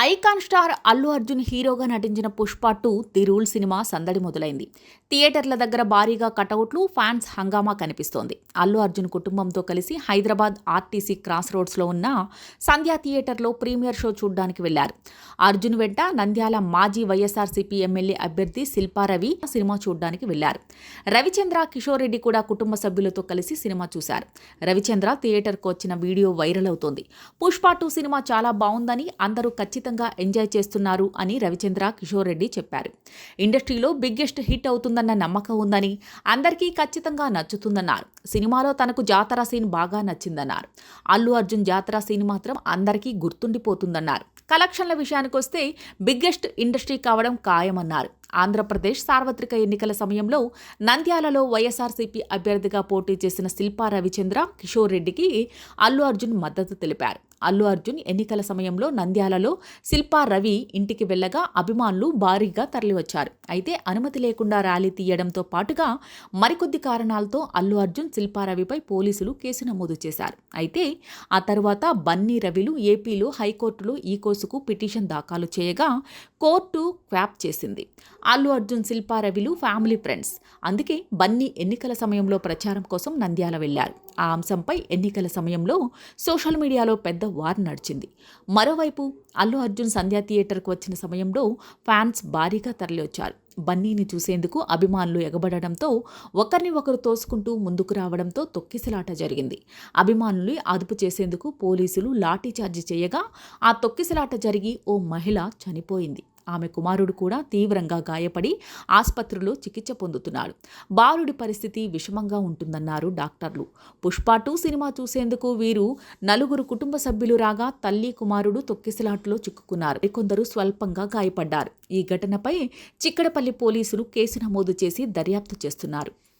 Icon star Allu Arjun హీరోగా నటించిన Pushpa two the rule cinema సందడి మొదలైంది. థియేటర్ల దగ్గర భారీగా కటౌట్లు ఫ్యాన్స్ హంగామా కనిపిస్తోంది. అల్లు అర్జున్ కుటుంబంతో కలిసి హైదరాబాద్ ఆర్టీసీ క్రాస్ రోడ్స్లో ఉన్న సంధ్యా థియేటర్లో ప్రీమియర్ షో చూడ్డానికి వెళ్ళారు. అర్జున్ వెంట నంద్యాల మాజీ వైఎస్ఆర్సీపీ ఎమ్మెల్యే అభ్యర్థి శిల్పా రవి సినిమా చూడ్డానికి వెళ్ళారు. రవిచంద్ర కిషోర్ రెడ్డి కూడా కుటుంబ సభ్యులతో కలిసి సినిమా చూశారు. రవిచంద్ర థియేటర్కు వచ్చిన వీడియో వైరల్ అవుతోంది. పుష్ప టూ సినిమా చాలా బాగుందని అందరూ ఖచ్చితంగా ఖచ్చితంగా ఎంజాయ్ చేస్తున్నారు అని రవిచంద్ర కిషోర్ రెడ్డి చెప్పారు. ఇండస్ట్రీలో బిగ్గెస్ట్ హిట్ అవుతుందన్న నమ్మకం ఉందని అందరికీ ఖచ్చితంగా నచ్చుతుందన్నారు. సినిమాలో తనకు జాతర సీన్ బాగా నచ్చిందన్నారు. అల్లు అర్జున్ జాతర సీన్ మాత్రం అందరికీ గుర్తుండిపోతుందన్నారు. కలెక్షన్ల విషయానికొస్తే బిగ్గెస్ట్ ఇండస్ట్రీ కావడం ఖాయమన్నారు. ఆంధ్రప్రదేశ్ సార్వత్రిక ఎన్నికల సమయంలో నంద్యాలలో వైఎస్ఆర్సీపీ అభ్యర్థిగా పోటీ చేసిన శిల్పా రవిచంద్ర కిషోర్ రెడ్డికి అల్లు అర్జున్ మద్దతు తెలిపారు. అల్లు అర్జున్ ఎన్నికల సమయంలో నంద్యాలలో శిల్పా రవి ఇంటికి వెళ్ళగా అభిమానులు భారీగా తరలివచ్చారు. అయితే అనుమతి లేకుండా ర్యాలీ తీయడంతో పాటుగా మరికొద్ది కారణాలతో అల్లు అర్జున్ శిల్పారవిపై పోలీసులు కేసు నమోదు చేశారు. అయితే ఆ తర్వాత బన్నీ రవిలు ఏపీలో హైకోర్టులో ఈ కోసుకు పిటిషన్ దాఖలు చేయగా కోర్టు క్వాప్ చేసింది. అల్లు అర్జున్ శిల్పా రవిలు ఫ్యామిలీ ఫ్రెండ్స్. అందుకే బన్నీ ఎన్నికల సమయంలో ప్రచారం కోసం నంద్యాల వెళ్ళారు ఆ అంశంపై ఎన్నికల సమయంలో సోషల్ మీడియాలో పెద్ద వార్ నడిచింది. మరోవైపు అల్లు అర్జున్ సంధ్యా థియేటర్కు వచ్చిన సమయంలో ఫ్యాన్స్ భారీగా తరలివచ్చారు. బన్నీని చూసేందుకు అభిమానులు ఎగబడడంతో ఒకరిని ఒకరు తోసుకుంటూ ముందుకు రావడంతో తొక్కిసలాట జరిగింది. అభిమానులు అదుపు చేసేందుకు పోలీసులు లాఠీచార్జి చేయగా ఆ తొక్కిసలాట జరిగి ఓ మహిళ చనిపోయింది. ఆమె కుమారుడు కూడా తీవ్రంగా గాయపడి ఆసుపత్రిలో చికిత్స పొందుతున్నాడు. బాలుడి పరిస్థితి విషమంగా ఉంటుందన్నారు డాక్టర్లు. పుష్ప టూ సినిమా చూసేందుకు వీరు నలుగురు కుటుంబ సభ్యులు రాగా తల్లి కుమారుడు తొక్కిసలాటలో చిక్కుకున్నారు. కొందరు స్వల్పంగా గాయపడ్డారు. ఈ ఘటనపై చిక్కడపల్లి పోలీసులు కేసు నమోదు చేసి దర్యాప్తు చేస్తున్నారు.